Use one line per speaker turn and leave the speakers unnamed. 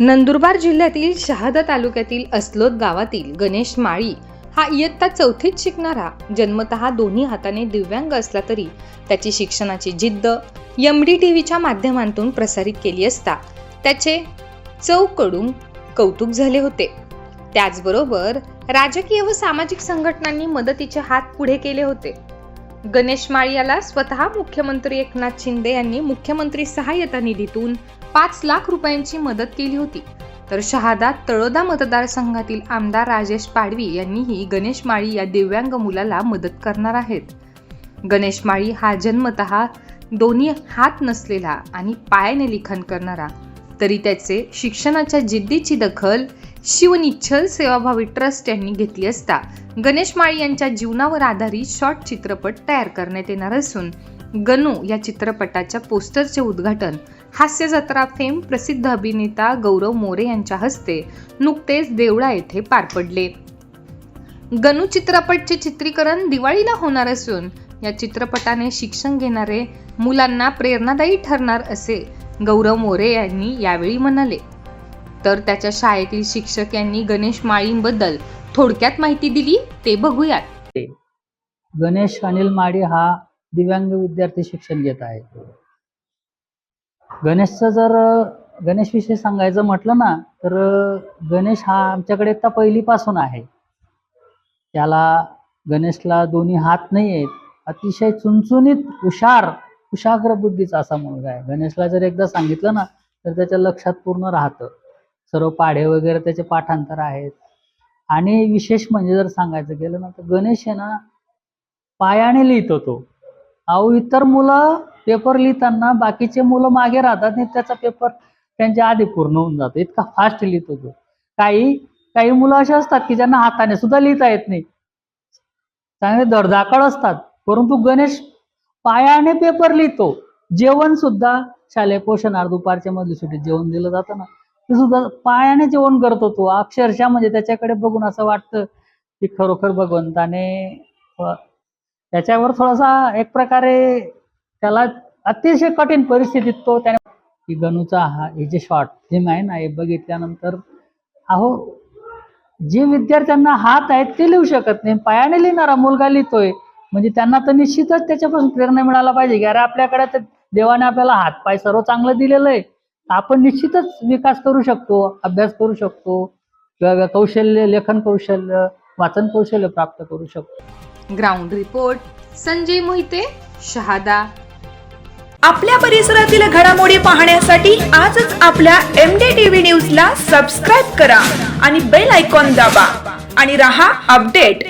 नंदुरबार जिल्ह्यातील शहादा तालुक्यातील अस्लोद गावातील गणेश माळी हा इयत्ता चौथीत शिकणारा. जन्मतः दोन्ही हाताने दिव्यांग असला तरी त्याची शिक्षणाची जिद्द एम डी टी व्हीच्या माध्यमातून प्रसारित केली असता त्याचे चौकडून कौतुक झाले होते. त्याचबरोबर राजकीय व सामाजिक संघटनांनी मदतीचे हात पुढे केले होते. गणेश माळी याला स्वतः मुख्यमंत्री एकनाथ शिंदे यांनी मुख्यमंत्री सहाय्यता निधीतून पाच लाख रुपयांची मदत केली होती. तर शहादा तळोदा मतदारसंघातील आमदार राजेश पाडवी यांनीही गणेश माळी या दिव्यांग मुलाला मदत करणार आहेत. गणेश माळी हा जन्मतः दोन्ही हात नसलेला आणि पायाने लिखाण करणारा. तरी त्याचे शिक्षणाच्या जिद्दीची दखल शिवनिच्छल सेवाभावी ट्रस्ट यांनी घेतली असता गणेश माळी यांच्या जीवनावर आधारित शॉर्ट चित्रपट तयार करण्यात येणार असून गणू या चित्रपटाच्या पोस्टरचे उद्घाटन हास्य जत्रा फेम प्रसिद्ध अभिनेता गौरव मोरे यांच्या हस्ते नुकतेच देवळा येथे पार पडले. गणू चित्रपटचे चित्रीकरण दिवाळीला होणार असून या चित्रपटाने शिक्षण घेणारे मुलांना प्रेरणादायी ठरणार असे गौरव मोरे यांनी यावेळी म्हणाले तर त्याच्या शाळेतील शिक्षक यांनी गणेश माळींबद्दल थोडक्यात माहिती दिली ते बघूयात.
गणेश अनिल माळी हा दिव्यांग विद्यार्थी शिक्षण घेत आहे. गणेशचं जर गणेश विषयी सांगायचं म्हटलं ना तर गणेश हा आमच्याकडे आता पहिलीपासून आहे. त्याला गणेशला दोन्ही हात नाही आहेत अतिशय चुनचुनीत हुशार कुशाग्र बुद्धीचा असा मुलगा आहे. गणेशला जर एकदा सांगितलं ना तर त्याच्या लक्षात पूर्ण राहतं. सर्व पाढे वगैरे त्याचे पाठांतर आहेत. आणि विशेष म्हणजे जर सांगायचं गेलं ना तर गणेश आहे ना पायाने लिहितो तो. अहो इतर मुलं पेपर लिहिताना बाकीचे मुलं मागे राहतात आणि त्याचा पेपर त्यांच्या आधी पूर्ण होऊन जातो. इतका फास्ट लिहितो तो. काही काही मुलं अशी असतात की ज्यांना हाताने सुद्धा लिहिता येत नाही. चांगले दडधाकड असतात. परंतु गणेश पायाने पेपर लिहितो. जेवण सुद्धा शालेय पोषण दुपारच्या मधली सुट्टी जेवण दिलं जातं ना. ते सुद्धा पायाने जेवण करतो तो. अक्षरशः म्हणजे त्याच्याकडे बघून असं वाटतं की खरोखर भगवंताने त्याच्यावर थोडासा एक प्रकारे त्याला अतिशय कठीण परिस्थितीत तो त्याने की गणूचा हा हे जे शॉर्ट फिल्म आहे ना हे बघितल्यानंतर अहो जे विद्यार्थ्यांना हात आहेत ते लिहू शकत नाही. पायाने लिहिणारा मुलगा लिहितोय. म्हणजे त्यांना तर निश्चितच त्याच्यापासून प्रेरणा मिळायला पाहिजे की अरे आपल्याकडे तर देवाने आपल्याला हात पाय सर्व चांगलं दिलेलं आहे. आपण निश्चितच विकास करू शकतो अभ्यास करू शकतो किंवा कौशल्य लेखन कौशल्य वाचन कौशल्य प्राप्त करू शकतो.
Ground report Sanjay Mohite Shahada.
आपल्या परिसरातील घडामोडी पाहण्यासाठी आजच आपल्या एम डी टीव्ही न्यूजला सबस्क्राईब करा आणि बेल आयकॉन दाबा. आणि रहा अपडेट